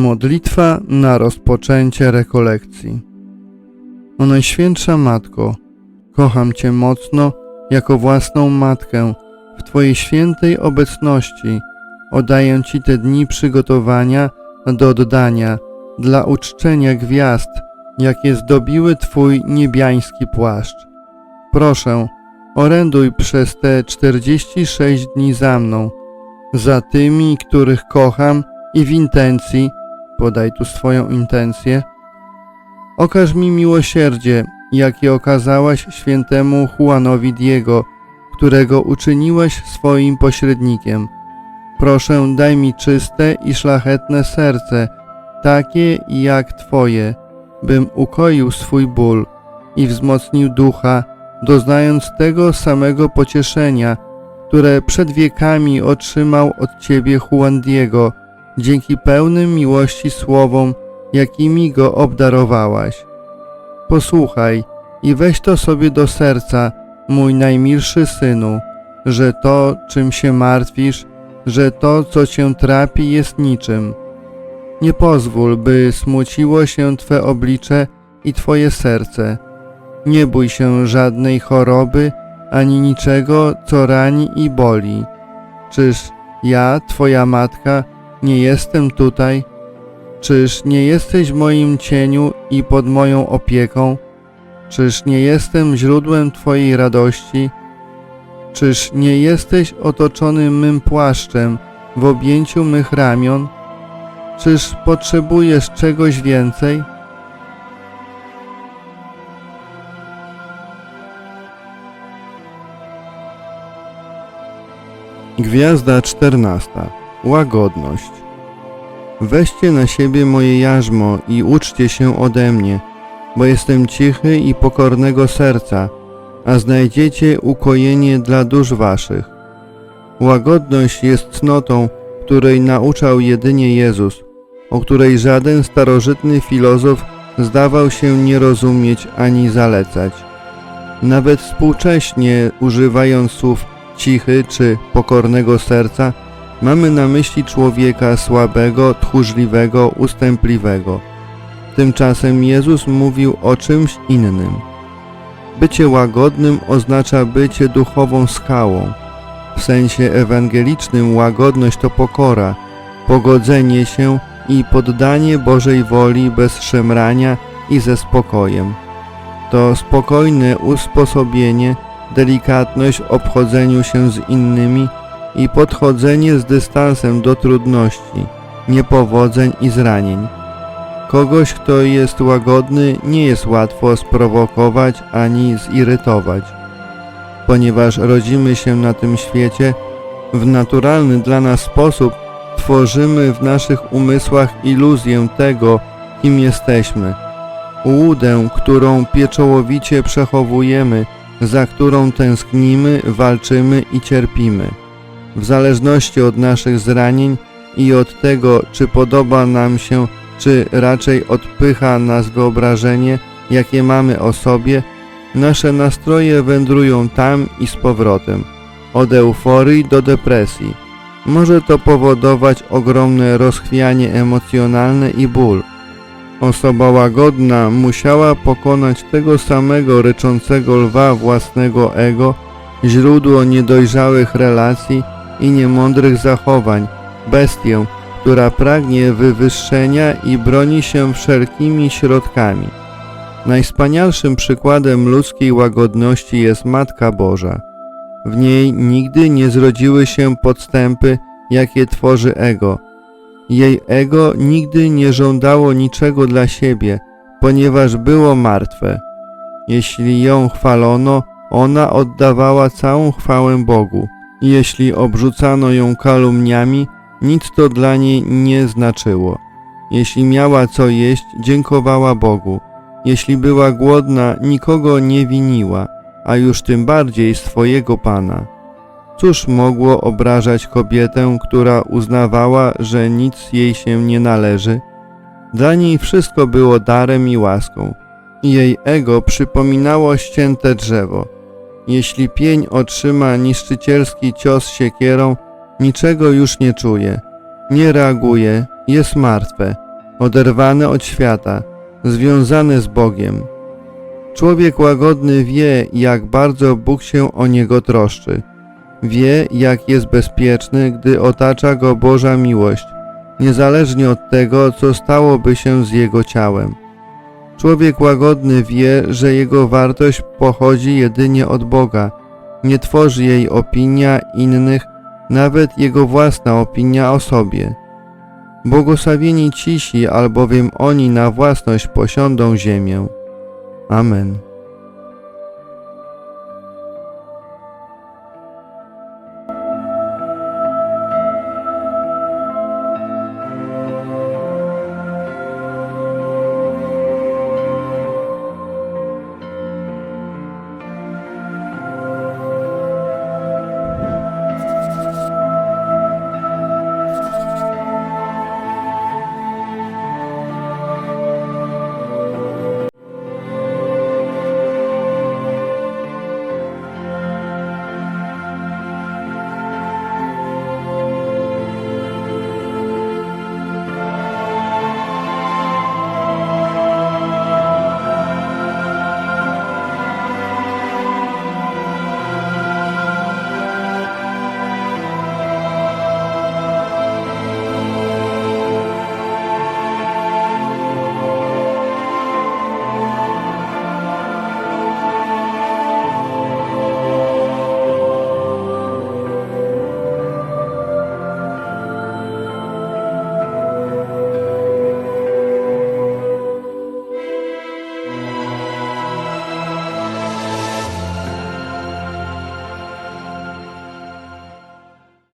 Modlitwa na rozpoczęcie rekolekcji. O Najświętsza Matko, kocham Cię mocno jako własną matkę. W Twojej świętej obecności oddaję Ci te dni przygotowania do oddania dla uczczenia gwiazd, jakie zdobiły Twój niebiański płaszcz. Proszę, oręduj przez te 46 dni za mną, za tymi, których kocham i w intencji, podaj tu swoją intencję, okaż mi miłosierdzie, jakie okazałaś świętemu Juanowi Diego, którego uczyniłaś swoim pośrednikiem. Proszę, daj mi czyste i szlachetne serce, takie jak Twoje, bym ukoił swój ból i wzmocnił ducha, doznając tego samego pocieszenia, które przed wiekami otrzymał od Ciebie Juan Diego, dzięki pełnym miłości słowom, jakimi go obdarowałaś. Posłuchaj i weź to sobie do serca, mój najmilszy synu, że to, czym się martwisz, że to, co cię trapi, jest niczym. Nie pozwól, by smuciło się Twe oblicze i Twoje serce. Nie bój się żadnej choroby, ani niczego, co rani i boli. Czyż ja, Twoja matka, nie jestem tutaj? Czyż nie jesteś w moim cieniu i pod moją opieką? Czyż nie jestem źródłem Twojej radości? Czyż nie jesteś otoczony mym płaszczem w objęciu mych ramion? Czyż potrzebujesz czegoś więcej? Gwiazda czternasta. Łagodność. Weźcie na siebie moje jarzmo i uczcie się ode mnie, bo jestem cichy i pokornego serca, a znajdziecie ukojenie dla dusz waszych. Łagodność jest cnotą, której nauczał jedynie Jezus, o której żaden starożytny filozof zdawał się nie rozumieć ani zalecać. Nawet współcześnie, używając słów cichy czy pokornego serca, mamy na myśli człowieka słabego, tchórzliwego, ustępliwego. Tymczasem Jezus mówił o czymś innym. Bycie łagodnym oznacza bycie duchową skałą. W sensie ewangelicznym łagodność to pokora, pogodzenie się i poddanie Bożej woli bez szemrania i ze spokojem. To spokojne usposobienie, delikatność w obchodzeniu się z innymi i podchodzenie z dystansem do trudności, niepowodzeń i zranień. Kogoś, kto jest łagodny, nie jest łatwo sprowokować ani zirytować. Ponieważ rodzimy się na tym świecie, w naturalny dla nas sposób tworzymy w naszych umysłach iluzję tego, kim jesteśmy. Łudę, którą pieczołowicie przechowujemy, za którą tęsknimy, walczymy i cierpimy. W zależności od naszych zranień i od tego, czy podoba nam się, czy raczej odpycha nas wyobrażenie, jakie mamy o sobie, nasze nastroje wędrują tam i z powrotem, od euforii do depresji. Może to powodować ogromne rozchwianie emocjonalne i ból. Osoba łagodna musiała pokonać tego samego ryczącego lwa własnego ego, źródło niedojrzałych relacji i niemądrych zachowań, bestię, która pragnie wywyższenia i broni się wszelkimi środkami. Najwspanialszym przykładem ludzkiej łagodności jest Matka Boża. W niej nigdy nie zrodziły się podstępy, jakie tworzy ego. Jej ego nigdy nie żądało niczego dla siebie, ponieważ było martwe. Jeśli ją chwalono, ona oddawała całą chwałę Bogu. Jeśli obrzucano ją kalumniami, nic to dla niej nie znaczyło. Jeśli miała co jeść, dziękowała Bogu. Jeśli była głodna, nikogo nie winiła, a już tym bardziej swojego Pana. Cóż mogło obrażać kobietę, która uznawała, że nic jej się nie należy? Dla niej wszystko było darem i łaską. Jej ego przypominało ścięte drzewo. Jeśli pień otrzyma niszczycielski cios siekierą, niczego już nie czuje, nie reaguje, jest martwe, oderwany od świata, związany z Bogiem. Człowiek łagodny wie, jak bardzo Bóg się o niego troszczy. Wie, jak jest bezpieczny, gdy otacza go Boża miłość, niezależnie od tego, co stałoby się z jego ciałem. Człowiek łagodny wie, że jego wartość pochodzi jedynie od Boga, nie tworzy jej opinia innych, nawet jego własna opinia o sobie. Błogosławieni cisi, albowiem oni na własność posiądą ziemię. Amen.